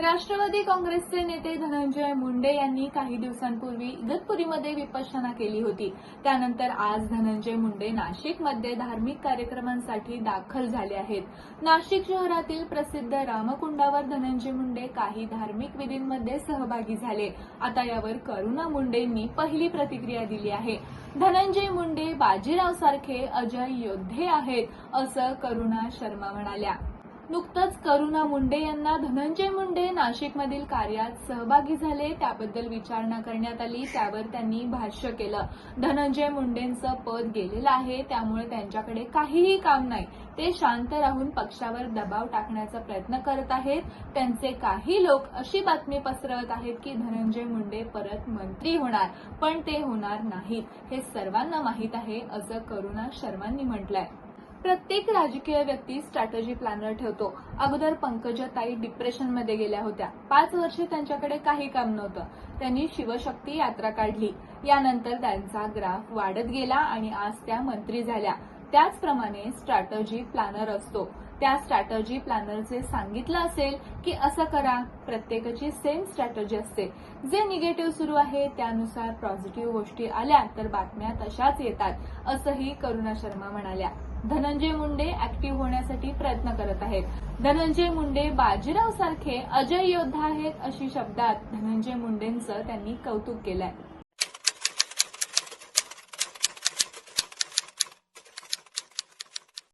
राष्ट्रवादी काँग्रेसचे नेते धनंजय मुंडे यांनी काही दिवसांपूर्वी इगतपुरीमध्ये विपश्यना केली होती. त्यानंतर आज धनंजय मुंडे नाशिकमध्ये धार्मिक कार्यक्रमांसाठी दाखल झाले आहेत. नाशिक शहरातील प्रसिद्ध रामकुंडावर धनंजय मुंडे काही धार्मिक विधींमध्ये सहभागी झाले. आता यावर करुणा मुंडेंनी पहिली प्रतिक्रिया दिली आहे. धनंजय मुंडे बाजीराव सारखे अजय योद्धे आहेत असं करुणा शर्मा म्हणाल्या. नुकतंच करुणा मुंडे यांना धनंजय मुंडे नाशिकमधील कार्यात सहभागी झाले. त्याबद्दल विचारणा करण्यात आली. त्यावर त्यांनी भाष्य केलं. धनंजय मुंडेंचं पद गेलेलं आहे. त्यामुळे त्यांच्याकडे काहीही काम नाही. ते शांत राहून पक्षावर दबाव टाकण्याचा प्रयत्न करत आहेत. त्यांचे काही लोक अशी बातमी पसरवत आहेत की धनंजय मुंडे परत मंत्री होणार पण ते होणार नाहीत. हे सर्वांना माहीत आहे असं करुणा शर्मांनी म्हटलंय. प्रत्येक राजकीय व्यक्ती स्ट्रॅटजी प्लॅनर ठेवतो अगोदर पंकजाताई डिप्रेशनमध्ये गेल्या होत्या. पाच वर्षे त्यांच्याकडे काही काम नव्हतं. त्यांनी शिवशक्ती यात्रा काढली. यानंतर त्यांचा ग्राफ वाढत गेला आणि आज त्या मंत्री झाल्या. त्याचप्रमाणे स्ट्रॅटजी प्लॅनर असतो. त्या स्ट्रॅटजी प्लॅनरचे सांगितलं असेल की असं करा. प्रत्येकाची सेम स्ट्रॅटजी असते. जे निगेटिव्ह सुरू आहे त्यानुसार पॉझिटिव्ह गोष्टी आल्या तर बातम्या तशाच येतात. असंही करुणा शर्मा म्हणाल्या. धनंजय मुंडे ऍक्टिव्ह होण्यासाठी प्रयत्न करत आहेत. धनंजय मुंडे बाजीराव सारखे अजय योद्धा आहेत अशी शब्दात धनंजय मुंडेंचं त्यांनी कौतुक केलंय.